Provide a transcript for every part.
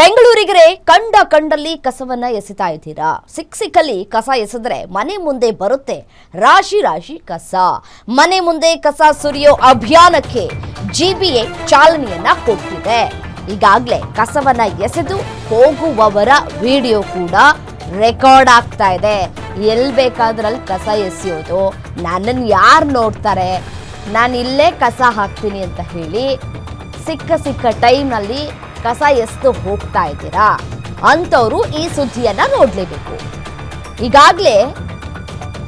ಬೆಂಗಳೂರಿಗರೆ ಕಂಡ ಕಂಡಲ್ಲಿ ಕಸವನ್ನ ಎಸಿತಾ ಇದ್ದೀರಾ? ಸಿಕ್ ಸಿಕ್ಕಲ್ಲಿ ಕಸ ಎಸೆದ್ರೆ ಮನೆ ಮುಂದೆ ಬರುತ್ತೆ ರಾಶಿ ರಾಶಿ ಕಸ. ಮನೆ ಮುಂದೆ ಕಸ ಸುರಿಯೋ ಅಭಿಯಾನಕ್ಕೆ ಜಿಬಿಎ ಚಾಲನೆಯನ್ನ ಕೊಟ್ಟಿದೆ. ಈಗಾಗಲೇ ಕಸವನ್ನ ಎಸೆದು ಹೋಗುವವರ ವಿಡಿಯೋ ಕೂಡ ರೆಕಾರ್ಡ್ ಆಗ್ತಾ ಇದೆ. ಎಲ್ಲಿ ಬೇಕಾದ್ರಲ್ಲಿ ಕಸ ಎಸೆಯೋದು? ನನ್ನನ್ನು ಯಾರು ನೋಡ್ತಾರೆ? ನಾನು ಇಲ್ಲೇ ಕಸ ಹಾಕ್ತೀನಿ ಅಂತ ಹೇಳಿ ಸಿಕ್ಕ ಸಿಕ್ಕ ಟೈಮ್ನಲ್ಲಿ ಕಸ ಎಸ್ದು ಹೋಗ್ತಾ ಇದ್ದೀರಾ? ಅಂತವರು ಈ ಸುದ್ದಿಯನ್ನ ನೋಡ್ಲೇಬೇಕು. ಈಗಾಗಲೇ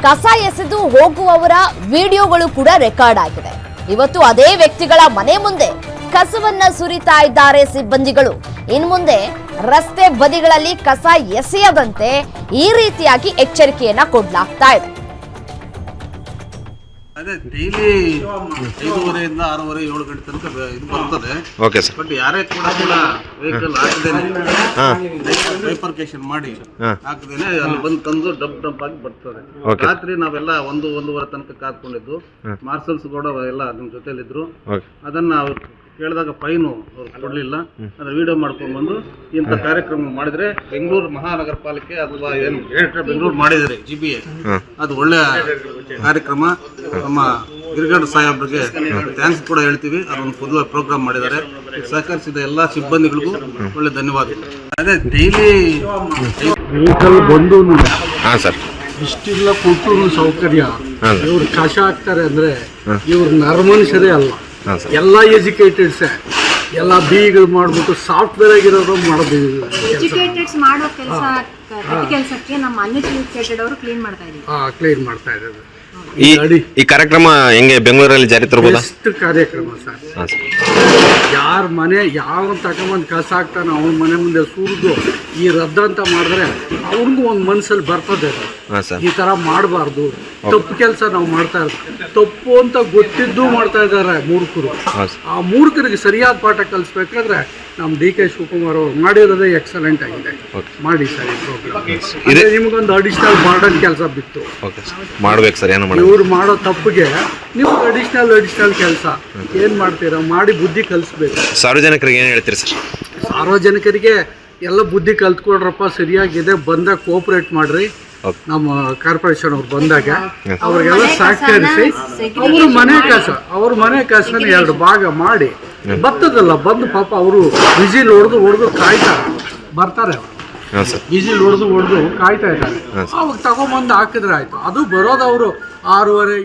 ಕಸ ಎಸೆದು ಹೋಗುವವರ ವಿಡಿಯೋಗಳು ಕೂಡ ರೆಕಾರ್ಡ್ ಆಗಿದೆ ಇವತ್ತು ಅದೇ ವ್ಯಕ್ತಿಗಳ ಮನೆ ಮುಂದೆ ಕಸವನ್ನ ಸುರಿತಾ ಇದ್ದಾರೆ ಸಿಬ್ಬಂದಿಗಳು. ಇನ್ ಮುಂದೆ ರಸ್ತೆ ಬದಿಗಳಲ್ಲಿ ಕಸ ಎಸೆಯದಂತೆ ಈ ರೀತಿಯಾಗಿ ಎಚ್ಚರಿಕೆಯನ್ನ ಕೊಡ್ಲಾಗ್ತಾ ಇದೆ. ಅದೇ ಡೈಲಿ ಐದೂವರೆಯಿಂದ ಆರೂವರೆ ಏಳು ಗಂಟೆ ತನಕ ಇದು ಬರ್ತದೆ. ಓಕೆ ಸರ್ ಬಟ್ ಯಾರೇ ಕೂಡ ಕೂಡ ವೆಹಿಕಲ್ ಹಾಕದೇನೆ ಹಾಂ. ಬೈಫರ್ಕೇಶನ್ ಮಾಡಿ ಹಾಕಿದೇನೆ ಅಲ್ಲಿ ಬಂದು ತಂದು ಡಬ್ ಡಬ್ ಆಗಿ ಬರ್ತದೆ. ರಾತ್ರಿ ನಾವೆಲ್ಲ ಒಂದು ಒಂದೂವರೆ ತನಕ ಕಾದ್ಕೊಂಡಿದ್ದು. ಮಾರ್ಷಲ್ಸ್ ಕೂಡ ಎಲ್ಲ ನಮ್ಮ ಜೊತೆಲಿದ್ರು. ಅದನ್ನ ಅವ್ರು ಕೇಳಿದಾಗ ಫೈನು ಅವ್ರು ಕೊಡಲಿಲ್ಲ. ಅದರ ವಿಡಿಯೋ ಮಾಡ್ಕೊಂಡು ಬಂದು ಇಂಥ ಕಾರ್ಯಕ್ರಮ ಮಾಡಿದ್ರೆ ಬೆಂಗಳೂರು ಮಹಾನಗರ ಪಾಲಿಕೆ ಅಥವಾ ಏನು ಗ್ರೇಟರ್ ಬೆಂಗಳೂರು ಮಾಡಿದರೆ ಜಿ ಬಿ ಎ ಅದು ಒಳ್ಳೆಯ ಕಾರ್ಯಕ್ರಮ. ನಮ್ಮ ಗಿರಿಗಡ್ ಸಾಹೇಬ್ರಿಗೆ ಥ್ಯಾಂಕ್ಸ್ ಕೂಡ ಹೇಳ್ತೀವಿ. ಅದೊಂದು ಪೊದುವೆ ಪ್ರೋಗ್ರಾಮ್ ಮಾಡಿದ್ದಾರೆ. ಸಹಕರಿಸಿದ ಎಲ್ಲ ಸಿಬ್ಬಂದಿಗಳಿಗೂ ಒಳ್ಳೆ ಧನ್ಯವಾದಗಳು. ಅದೇ ಡೈಲಿ ವೆಹಿಕಲ್ ಬಂದು ಹಾಂ ಸರ್. ಇಷ್ಟಿಲ್ಲ ಕೊಟ್ಟು ಸೌಕರ್ಯ. ಇವ್ರು ಕಷ ಆಗ್ತಾರೆ ಅಂದ್ರೆ ಇವ್ರು ನರ್ಮನುಷ್ಯರೇ ಅಲ್ಲ. ಎಲ್ಲ ಎಜುಕೇಟೆಡ್ಸೇ ಎಲ್ಲ ಬಿಗಳು ಮಾಡ್ಬಿಟ್ಟು ಸಾಫ್ಟ್ವೇರ್ ಆಗಿರೋರು ಮಾಡೋದು ಎಜುಕೇಟೆಡ್ಸ್ ಮಾಡೋ ಕೆಲಸ ಕೆಲಸಕ್ಕೆ ನಮ್ಮ ಅನ್ಎಜುಕೇಟೆಡ್ ಅವರು ಕ್ಲೀನ್ ಮಾಡ್ತಾ ಇದ್ದೀವಿ ಕ್ಲೀನ್ ಮಾಡ್ತಾ ಇದ್ದಾರೆ. ಈ ಈ ಕಾರ್ಯಕ್ರಮ ಹೆಂಗೆ ಬೆಂಗಳೂರಲ್ಲಿ ಜಾರಿ ತರಬಹುದು ಬೆಸ್ಟ್ ಕಾರ್ಯಕ್ರಮ ಸರ್? ಹಾಂ ಸರ್. ಯಾರ ಮನೆ ಯಾವ ತಗೊಂಬಂದು ಕಸ ಹಾಕ್ತಾನೆ ಅವ್ನ ಮನೆ ಮುಂದೆ ಸುರಿದು ಈ ರದ್ದ ಅಂತ ಮಾಡಿದ್ರೆ ಅವ್ರಿಗೂ ಒಂದು ಮನ್ಸಲ್ಲಿ ಬರ್ತದೆ ಅದು. ಹಾಂ ಸರ್. ಈ ತರ ಮಾಡಬಾರ್ದು. ತಪ್ಪು ಕೆಲಸ ನಾವು ಮಾಡ್ತಾ ಇರೋದು. ತಪ್ಪು ಅಂತ ಗೊತ್ತಿದ್ದು ಮಾಡ್ತಾ ಇದ್ದಾರೆ ಮೂರ್ಖರು. ಹಾಂ ಸರ್. ಆ ಮೂರ್ಖರಿಗೆ ಸರಿಯಾದ ಪಾಠ ಕಲಿಸ್ಬೇಕಾದ್ರೆ ನಮ್ಮ ಡಿ ಕೆ ಶಿವಕುಮಾರ್ ಅವರು ಮಾಡಿರೋದೇ ಎಕ್ಸಲೆಂಟ್ ಆಗಿದೆ. ಮಾಡಿ ಸರ್ ಈ ಪ್ರೋಗ್ರಾಮ್ ಇದೆ ನಿಮಗೊಂದು ಅಡಿಷನಲ್ ಮಾಡೋ ಕೆಲಸ ಬಿತ್ತು. ಮಾಡ್ಬೇಕು ಸರ್ ಏನು ಇವ್ರು ಮಾಡೋ ತಪ್ಪಿಗೆ ನೀವು ಅಡಿಷನಲ್ ಅಡಿಷನಲ್ ಕೆಲಸ. ಏನು ಮಾಡ್ತೀರಾ? ಮಾಡಿ ಬುದ್ಧಿ ಕಲಿಸ್ಬೇಕು. ಸಾರ್ವಜನಿಕರಿಗೆ ಏನು ಹೇಳ್ತೀರಿ ಸರ್? ಸಾರ್ವಜನಿಕರಿಗೆ ಎಲ್ಲ ಬುದ್ಧಿ ಕಲ್ತ್ಕೊಡ್ರಪ್ಪ ಸರಿಯಾಗಿದೆ. ಬಂದಾಗ ಕೋಆಪರೇಟ್ ಮಾಡ್ರಿ. ನಮ್ಮ ಕಾರ್ಪೊರೇಷನ್ ಅವ್ರು ಬಂದಾಗ ಅವ್ರಿಗೆಲ್ಲ ಸಹಕರಿಸಿ. ಅವ್ರ ಮನೆ ಕಾಸು ಅವ್ರ ಮನೆ ಕಾಸನ್ನ ಎರಡು ಭಾಗ ಮಾಡಿ. ಬರ್ತದಲ್ಲ ಬಂದು ಪಾಪ ಅವರು ವಿಸಿಲ್ ಹೊಡೆದು ಹೊಡೆದು ಕಾಯ್ತಾರೆ ಬರ್ತಾರೆ ವಿಸಿಲ್ ಹೊಡೆದು ಹೊಡೆದು ಕಾಯ್ತಾ ಇದ್ದಾರೆ. ಅವಾಗ ತಗೊಂಬಂದು ಹಾಕಿದ್ರೆ ಆಯ್ತು. ಅದು ಬರೋದು ಅವರು ಆರೂವರೆ